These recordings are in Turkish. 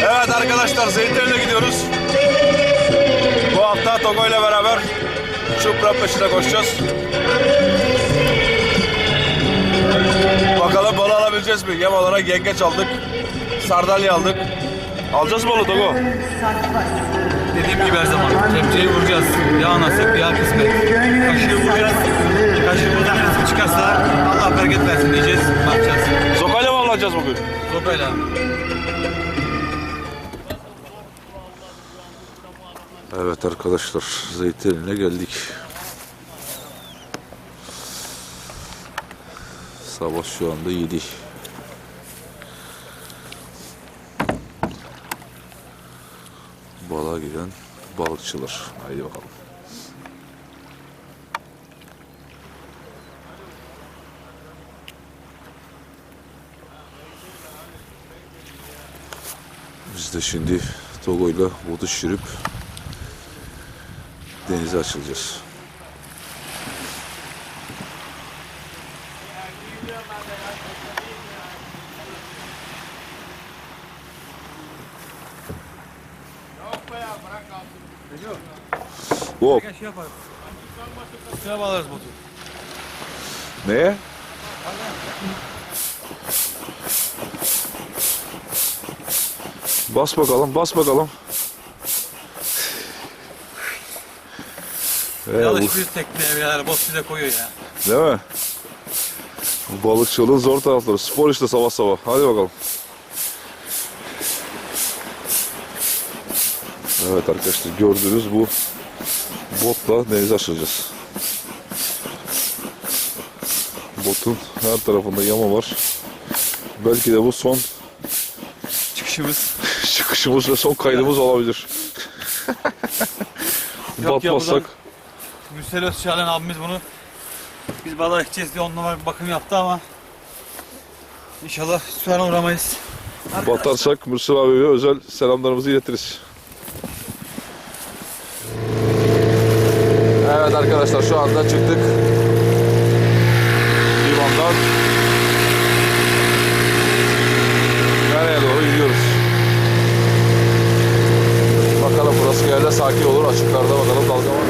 Evet arkadaşlar Zeytinli'ne gidiyoruz. Bu hafta Togo ile beraber Çupra peşine koşacağız. Bakalım balı alabileceğiz mi? Yem olarak yengeç aldık. Sardalya aldık. Alacağız mı balı Togo? Dediğim gibi her zaman. Kepçeyi vuracağız. Ya nasip ya kısmet. Kaşığı vuracağız. Kaşığı buradan nasip çıkarsa Allah bereket versin diyeceğiz. Bakacağız. Alacağız bugün? Sopayla. Evet arkadaşlar Zeytinli'ne geldik. Sabah şu anda 7. Balığa giden balıkçılar. Haydi bakalım. Biz de şimdi Togo'yla botu şişirip denize açılacağız. Hop. Şey yaparız. Suya bağlarız botu. Neye? Bas bakalım, bas bakalım. Ee, bu- Alış bir tekneye birader bot size koyuyor ya. Değil mi? Balıkçılığın zor tarafları. Spor işte sabah sabah. Hadi bakalım. Evet arkadaşlar gördüğünüz bu botla denize açılacağız. Botun her tarafında yama var. Belki de bu son Çıkışımız. Çıkışımız ve son kaydımız olabilir. Yok ya, Batmazsak Mürsel Özçağlayan abimiz bunu biz balığa gideceğiz diye on numara bir bakım yaptı ama İnşallah suya uğramayız. Batarsak Mürsel abiye özel selamlarımızı iletiriz. Evet arkadaşlar şu anda çıktık. Limandan. Nereye doğru gidiyoruz? Bakalım burası genelde sakin olur. Açıklarda bakalım dalga var.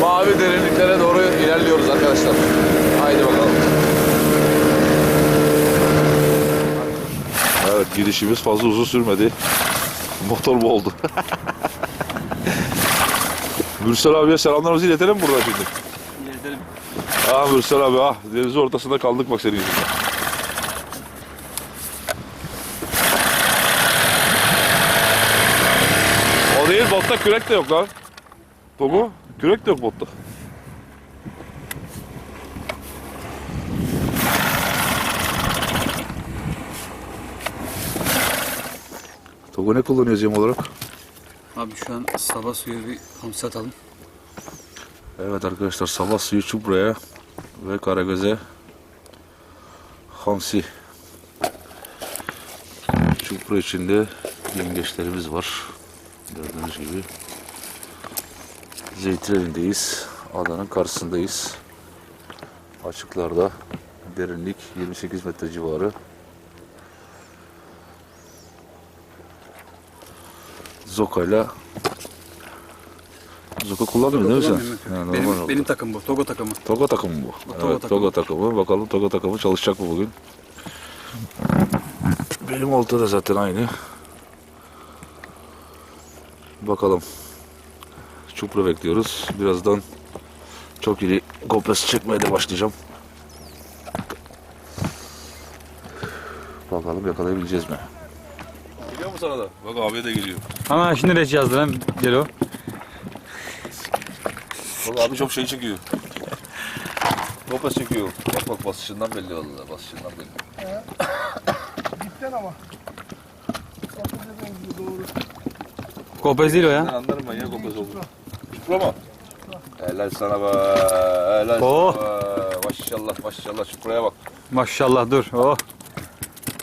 Mavi derinliklere doğru ilerliyoruz arkadaşlar. Haydi bakalım. Evet gidişimiz fazla uzun sürmedi. Motor boğuldu. Mürsel abiye selamlarımızı iletelim mi burada şimdi. Gidelim. Ah Mürsel abi ah denizin ortasında kaldık bak senin yüzünden. O değil botta kürek de yok lan. Togu kürek de yok botta. Togu ne kullanıyoruz yem olarak? Abi şu an sabah suyu bir hamsi atalım. Evet arkadaşlar sabah suyu çupraya ve karagöze hamsi. Çupra içinde yengeçlerimiz var. Gördüğünüz gibi. Zeytinli'deyiz. Adanın karşısındayız. Açıklarda derinlik 28 metre civarı. Zoka'yla Zoka kullanmıyor değil mi sen? Normal Benim, oldu. benim takım bu. Togo takımı. Toga takımı bu. Toga evet, takımı. Toga takımı. Bakalım Toga takımı çalışacak mı bugün? Benim olta da zaten aynı. Bakalım. Çupra bekliyoruz. Birazdan çok iyi kopyası çekmeye de başlayacağım. Bakalım yakalayabileceğiz mi? Geliyor mu sana da? Bak abiye de geliyor. Ama şimdi reç yazdı lan Gelo. Bak abi çok şey çekiyor. Kopya çekiyor. Bak bak basışından belli vallahi basışından belli. Dipten ama. Bakınca benziyor doğru. Kopez değil o Ben ya. anlarım ben ya kopyası olur. Çupra mı? Helal sana be. Helal Oh. sana be. Maşallah maşallah Çupra'ya bak. Maşallah dur. Oh.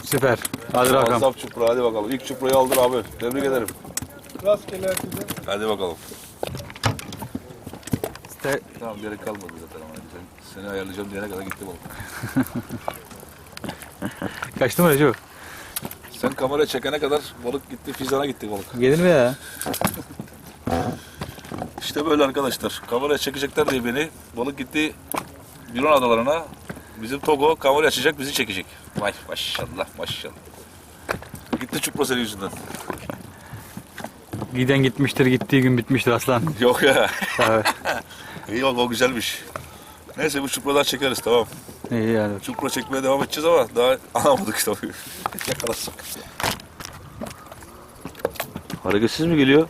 Süper. Hadi bakalım. Asap çupra hadi bakalım. İlk çuprayı aldır abi. Tebrik ederim. Rastgele herkese. Hadi bakalım. Te- Tamam gerek kalmadı zaten ama. Sen, seni ayarlayacağım diyene kadar gitti balık. Kaçtı mı Recep? Sen kamera çekene kadar balık gitti, fizana gitti balık. Gelir mi ya? İşte böyle arkadaşlar. Kamera çekecekler diye beni. Balık gitti Yunan adalarına. Bizim Togo kamera açacak, bizi çekecek. Vay maşallah maşallah. Gitti çupra senin yüzünden. Giden gitmiştir, gittiği gün bitmiştir aslan. Yok ya. Evet. İyi bak o güzelmiş. Neyse bu çupradan çekeriz tamam. İyi yani. Çupra çekmeye devam edeceğiz ama daha alamadık tabii. Yakalarsak. Hareketsiz mi geliyor?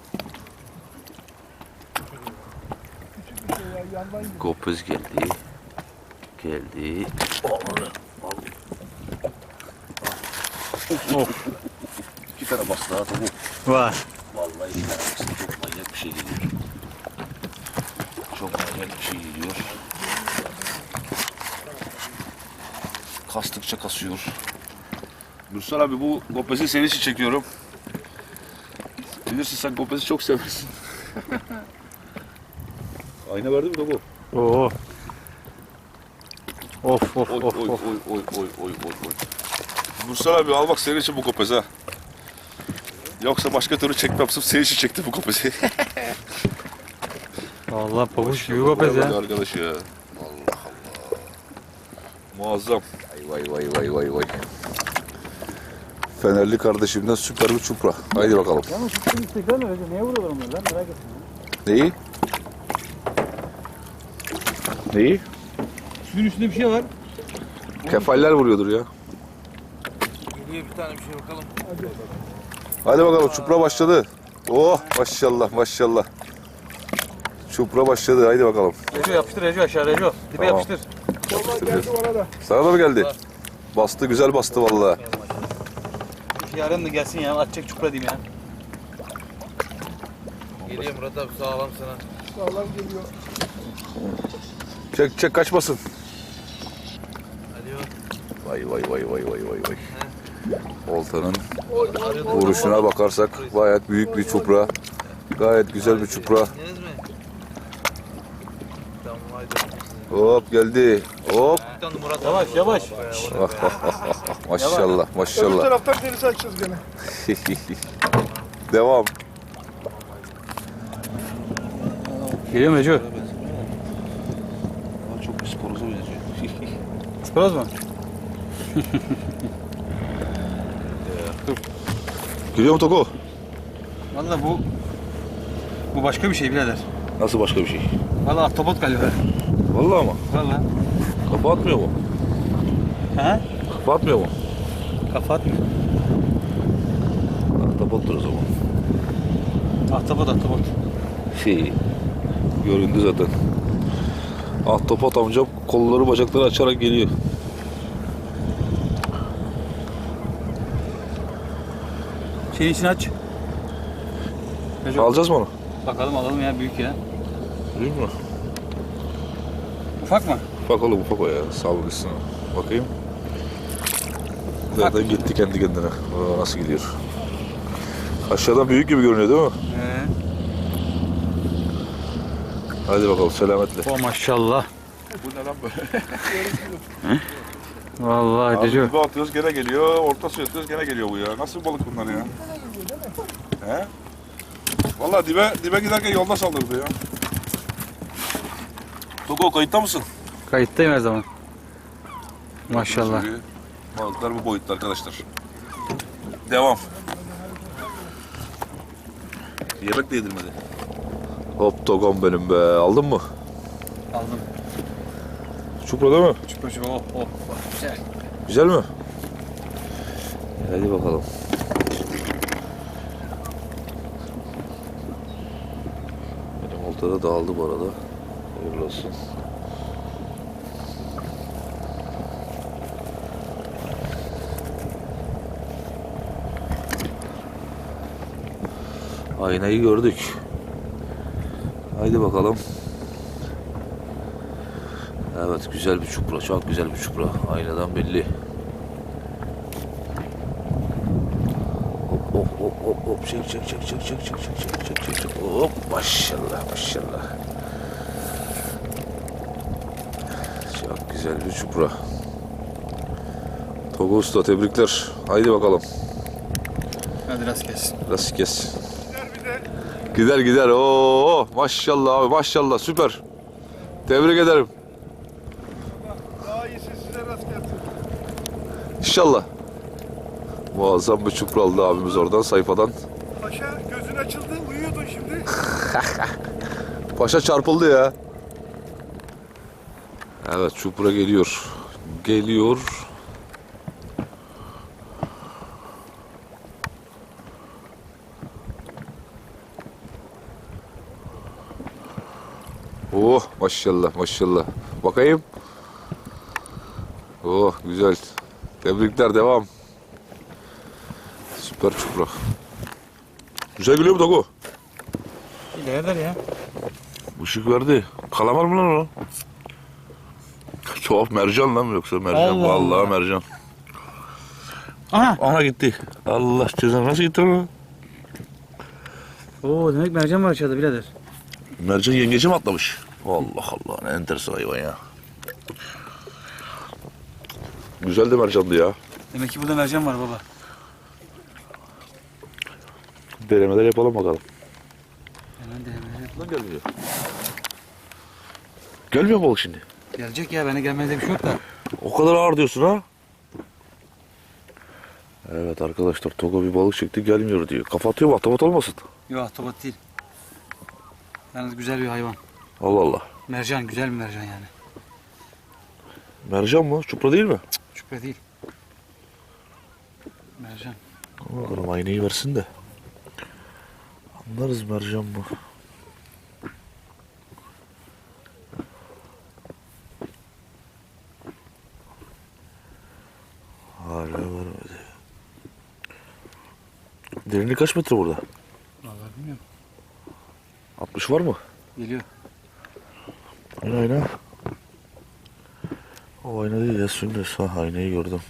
Kopuz geldi. Geldi. Of. İki tane bastı daha tabii. Var. Vallahi iki tane bastı. Çok manyak bir şey geliyor. Çok manyak bir şey geliyor. Kastıkça kasıyor. Mürsel abi bu Gopez'i senin için çekiyorum. Bilirsin sen Gopez'i çok seversin. Ayna verdi mi de bu? Oo. Of of Oy of oy of. oy oy oy oy oy oy. Mürsel abi al bak senin için bu Gopez ha. Yoksa başka türlü çekmem. Sırf senin için çektim bu Gopez'i. Vallahi pabuç gibi kopez Vay ya. Arkadaş ya. Allah Allah. Muazzam. Vay vay vay vay vay. Fenerli kardeşimden süper bir çupra. Haydi bakalım. Yalnız şu istekler ne? Niye vuruyorlar onları lan? Merak ettim. Neyi? Neyi? Suyun üstünde bir şey var. Kefaller vuruyordur ya. Geliyor bir tane bir şey bakalım. Hadi bakalım çupra başladı. Oh maşallah maşallah. Çupra başladı haydi bakalım. Reco yapıştır Reco aşağı Reco. Dibe Tamam. yapıştır. Geldi bana da. Sana da mı geldi? Bastı güzel bastı vallahi. Yarın da gelsin ya. Atacak çupra diyeyim ya. Geliyor Murat abi sağlam sana. Sağlam geliyor. Çek çek kaçmasın. Hadi bak. Vay vay vay vay vay vay vay. Oltanın vuruşuna bakarsak gayet büyük bir çupra. Gayet güzel bir çupra. Hop geldi. Hop. Bir. Yavaş yavaş. Maşallah Öbür maşallah. taraftan denize açacağız gene. Devam. Geliyor mu Reco? Çok pis poroza benziyor. Isparoz mu? Geliyor mu Toko? Valla bu bu başka bir şey birader. Nasıl başka bir şey? Valla ahtapot galiba. Vallahi ama. Valla. Kafa atmıyor mu? Ha? Kafa atmıyor mu? Kafa atmıyor. Ahtapottur o zaman. Ahtapot ahtapot. Şey. Göründü zaten. Ahtapot amcam kolları bacakları açarak geliyor. Şeyin içini aç. Reco. Alacağız mı onu? Bakalım alalım ya büyük ya. Değil mi? Ufak mı? Ufak oğlum ufak o ya. Gitsin. Bakayım. Zaten gitti kendi kendine. Aa, nasıl gidiyor? Aşağıdan büyük gibi görünüyor değil mi? Ee, Hadi bakalım selametle. o maşallah. Bu ne lan böyle? Vallahi Abi Reco. dibe atıyoruz gene geliyor, orta su atıyoruz gene geliyor bu ya. Nasıl balık bunlar ya? He? Valla dibe, dibe giderken yolda saldırdı ya. Togo kayıtta mısın? Kayıttayım her zaman. Maşallah. Şimdi Balıklar bu boyutta arkadaşlar. Devam. Yemek de yedirmedi. Hop Togom benim be. Aldın mı? Çupra değil mi? Çupra çupra oh oh. Güzel. Güzel mi? Hadi bakalım. Benim oltada dağıldı bu arada. Hayırlı olsun. Aynayı gördük. Haydi bakalım. Evet güzel bir çupra. Çok güzel bir çupra. Aynadan belli. hop hop hop hop çek çek çek çek çek çek çek çek çek çek çek hop maşallah maşallah. Çok güzel bir çupra. Togo Usta tebrikler. Haydi bakalım. Hadi rast gelsin. Bir de. Gider gider. Oo maşallah abi maşallah süper. Tebrik ederim. Daha iyisi size rast gelsin. İnşallah. Muazzam bir çupra aldı abimiz oradan sayfadan. Paşa gözün açıldı uyuyordun şimdi. Paşa çarpıldı ya. Evet çupra geliyor. Geliyor. Oh maşallah maşallah. Bakayım. Oh güzel. Tebrikler devam. Süper çupra. Güzel gülüyor mu Togo? İlerler ya. Işık verdi. Kalamar mı lan o? Tuhaf mercan lan yoksa mercan? Allah Vallahi Allah. mercan. Aha. Ana gitti. Allah cezanı nasıl gitti lan? Oo demek mercan var aşağıda birader. Mercan yengeci mi atlamış? Allah Allah ne enteresan hayvan ya. Güzel de mercandı ya. Demek ki burada mercan var baba. Denemeler yapalım bakalım. Hemen denemeleri Lan gelmiyor. Gelmiyor mu balık şimdi? Gelecek ya bana gelmez bir şey yok da. O kadar ağır diyorsun ha? Evet arkadaşlar Togo bir balık çekti gelmiyor diyor. Kafa atıyor mu? Atamat olmasın? Yok ahtabat değil. Yalnız güzel bir hayvan. Allah Allah. Mercan güzel bir mercan yani. Mercan mı? Çupra değil mi? Şüphe değil. Mercan. Bakalım aynayı versin de. Anlarız mercan mı? Hala vermedi. Derinlik kaç metre burada? Vallahi bilmiyorum. 60 var mı? Geliyor. Ayna ayna. O ayna değil ya sündüz. Ha aynayı gördüm.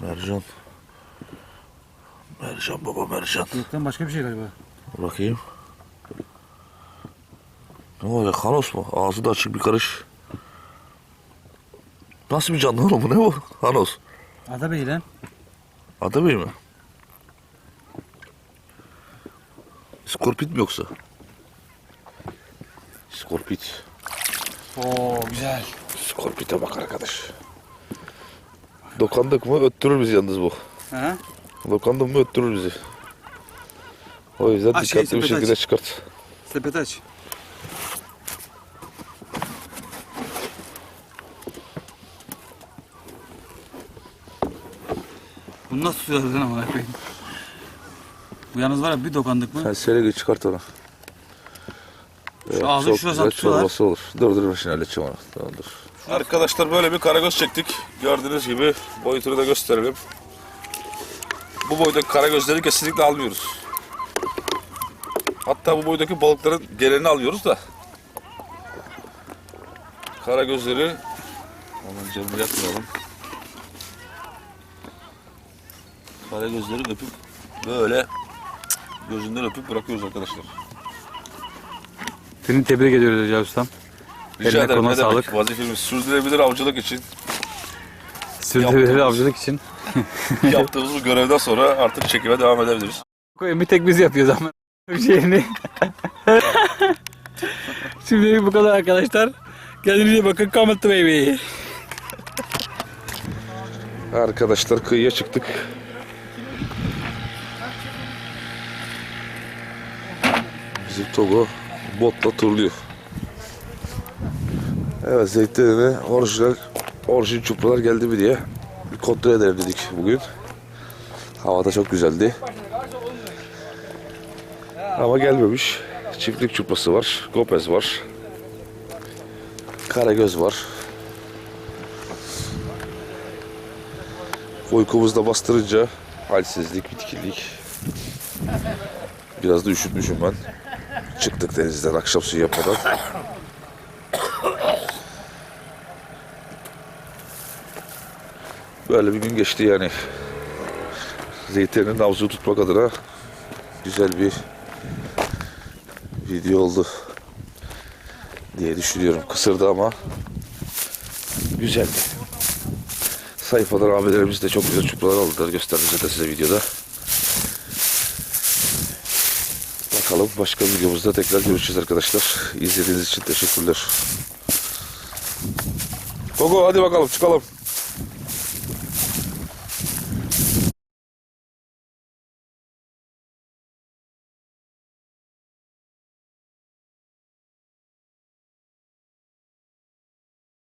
Mercan. Mercan baba mercan. Yoktan başka bir şey galiba. Bakayım. Ne olacak Hanos mu? Ağzı da açık bir karış. Nasıl bir canlı oğlum bu ne bu? Hanos. Ada Bey lan. Atabey mi? Skorpit mi yoksa? Skorpit. Oo güzel. Skorpit'e bak arkadaş. Dokandık mı öttürür bizi yalnız bu. Ha? Dokandık mı öttürür bizi. O yüzden şey, dikkatli bir sepet şekilde aç. çıkart. Sepet aç. Bunu nasıl tutuyoruz lan amına koyayım? Bu yalnız var ya bir dokandık mı? Sen sele çıkart onu. Şu ağzın güzel tutuyorlar. çorbası olur. Dur dur şimdi halledeceğim onu. Tamam dur. Arkadaşlar böyle bir karagöz çektik. Gördüğünüz gibi boyutunu da gösterelim. Bu boydaki karagözleri kesinlikle almıyoruz. Hatta bu boydaki balıkların geleni alıyoruz da. Karagözleri Aman canını yakmayalım. Karagözleri öpüp böyle gözünden öpüp bırakıyoruz arkadaşlar. Seni tebrik ediyoruz Recep Ustam. Rica Eline ederim. koluna Ne demek? sağlık. Vazifemiz sürdürülebilir avcılık için Sürdürülebilir Yaptığımız- avcılık için. yaptığımız bu görevden sonra artık çekime devam edebiliriz. Koyun bir tek biz yapıyoruz ama bir şeyini. Şimdi bu kadar arkadaşlar. Kendinize iyi bakın. Come to baby. Arkadaşlar kıyıya çıktık. Bizim Togo botla turluyor. Evet zeytinine orijinal orijin çupralar geldi mi diye bir kontrol edelim dedik bugün. Hava da çok güzeldi. Ama gelmemiş. Çiftlik çuprası var. Gopez var. Karagöz var. Uykumuzda bastırınca halsizlik, bitkinlik. Biraz da üşütmüşüm ben. Çıktık denizden akşam suyu yapmadan. Böyle bir gün geçti yani. zeytinlerin nabzını tutmak adına güzel bir video oldu diye düşünüyorum. Kısırdı ama güzeldi. Sayfadan abilerimiz de çok güzel çupralar aldılar. Gösterdim zaten size videoda. Bakalım başka videomuzda tekrar görüşeceğiz arkadaşlar. İzlediğiniz için teşekkürler. Gogo hadi bakalım çıkalım.